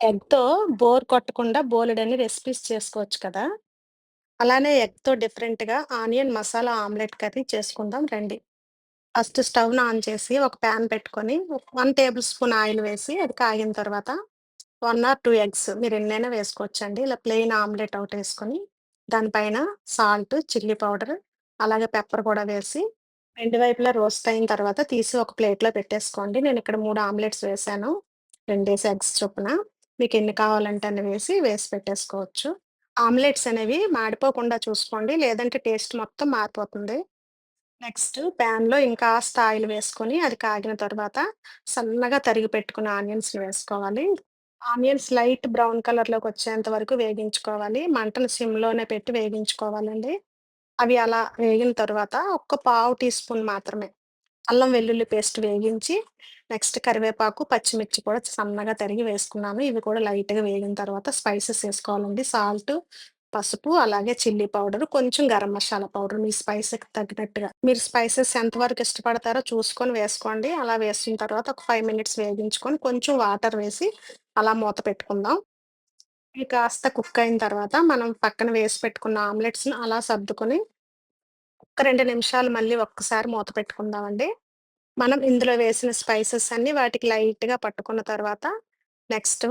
ఎగ్‌తో bore కొట్టకుండా బోలెడన్ని recipes చేసుకోవచ్చు కదా! అలానే ఎగ్‌తో డిఫరెంట్‌గా ఆనియన్ మసాలా ఆమ్లెట్ కర్రీ చేసుకుందాం రండి. ఫస్ట్ స్టవ్‌ని ఆన్ చేసి ఒక పాన్ పెట్టుకొని 1 టేబుల్ స్పూన్ ఆయిల్ వేసి అది కాగిన తర్వాత 1 ఆర్ 2 ఎగ్స్ మీరు ఎన్నైనా వేసుకోవచ్చండి. ఇలా ప్లెయిన్ ఆమ్లెట్ ఒకటేసుకొని దానిపైన సాల్ట్, చిల్లీ పౌడర్ అలాగే పెప్పర్ కూడా వేసి రెండు వైపులా రోస్ట్ అయిన తర్వాత తీసి ఒక ప్లేట్‌లో పెట్టేసుకోండి. నేనిక్కడ 3 ఆమ్లెట్స్ వేశాను. రెండేసి ఎగ్స్ చొప్పున. మీకు ఎన్ని కావాలంటే అన్ని వేసి, వేసి పెట్టేసుకోవచ్చు. ఆమ్లెట్స్ అనేవి మాడిపోకుండా చూసుకోండి. లేదంటే టేస్ట్ మొత్తం మారిపోతుంది. నెక్స్ట్ ప్యాన్లో ఇంకా ఆయిల్ వేసుకొని అది కాగిన తర్వాత సన్నగా తరిగి పెట్టుకున్న ఆనియన్స్‌ని వేసుకోవాలి. ఆనియన్స్ లైట్ బ్రౌన్ కలర్లోకి వచ్చేంత వరకు వేగించుకోవాలి. మంటను సిమ్‌లోనే పెట్టి వేగించుకోవాలండి. అవి అలా వేగిన తర్వాత ఒక్క పావు టీ స్పూన్ మాత్రమే అల్లం వెల్లుల్లి పేస్ట్ వేగించి, నెక్స్ట్ కరివేపాకు, పచ్చిమిర్చి కూడా సన్నగా తరిగి వేసుకున్నాను. ఇవి కూడా లైట్‌గా వేగిన తర్వాత స్పైసెస్ వేసుకోవాలండి సాల్ట్ పసుపు, అలాగే చిల్లీ పౌడరు, కొంచెం గరం మసాలా పౌడర్ మీ స్పైసెస్ తగ్గినట్టుగా. మీరు స్పైసెస్ ఎంతవరకు ఇష్టపడతారో చూసుకొని వేసుకోండి. అలా వేసిన తర్వాత ఒక ఫైవ్ మినిట్స్ వేగించుకొని కొంచెం వాటర్ వేసి అలా మూత పెట్టుకుందాం. ఇవి కాస్త కుక్ అయిన తర్వాత మనం పక్కన వేసి పెట్టుకున్న ఆమ్లెట్స్‌ని అలా సర్దుకొని ఒక రెండు నిమిషాలు మళ్ళీ ఒక్కసారి మూత పెట్టుకుందామండి. మనం ఇందులో వేసిన స్పైసెస్ అన్నీ వాటికి లైట్‌గా పట్టుకున్న తర్వాత నెక్స్ట్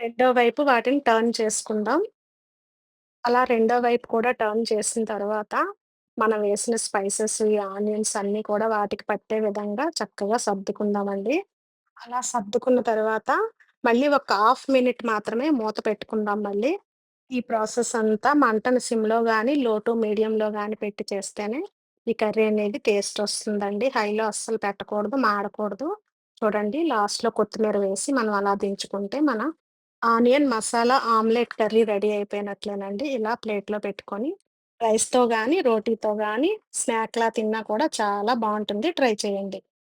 రెండో వైపు వాటిని టర్న్ చేసుకుందాం. అలా రెండో వైపు కూడా టర్న్ చేసిన తర్వాత మనం వేసిన స్పైసెస్, ఈ ఆనియన్స్ అన్నీ కూడా వాటికి పట్టే విధంగా చక్కగా సర్దుకుందామండి. అలా సర్దుకున్న తర్వాత మళ్ళీ ఒక హాఫ్ మినిట్ మాత్రమే మూత పెట్టుకుందాం మళ్ళీ. ఈ ప్రాసెస్ అంతా మంటను సిమ్‌లో కానీ లో టు మీడియంలో కానీ పెట్టి చేస్తేనే ఈ కర్రీ అనేది టేస్ట్ వస్తుందండి. హైలో అస్సలు పెట్టకూడదు, మాడకూడదు. చూడండి లాస్ట్‌లో కొత్తిమీర వేసి మనం అలా దించుకుంటే మన onion masala omelette curry ready అయిపోయినట్లేనండి. ఇలా ప్లేట్‌లో పెట్టుకొని రైస్‌తో కానీ రోటీతో కానీ స్నాక్‌లా తిన్నా కూడా చాలా బాగుంటుంది ట్రై చేయండి.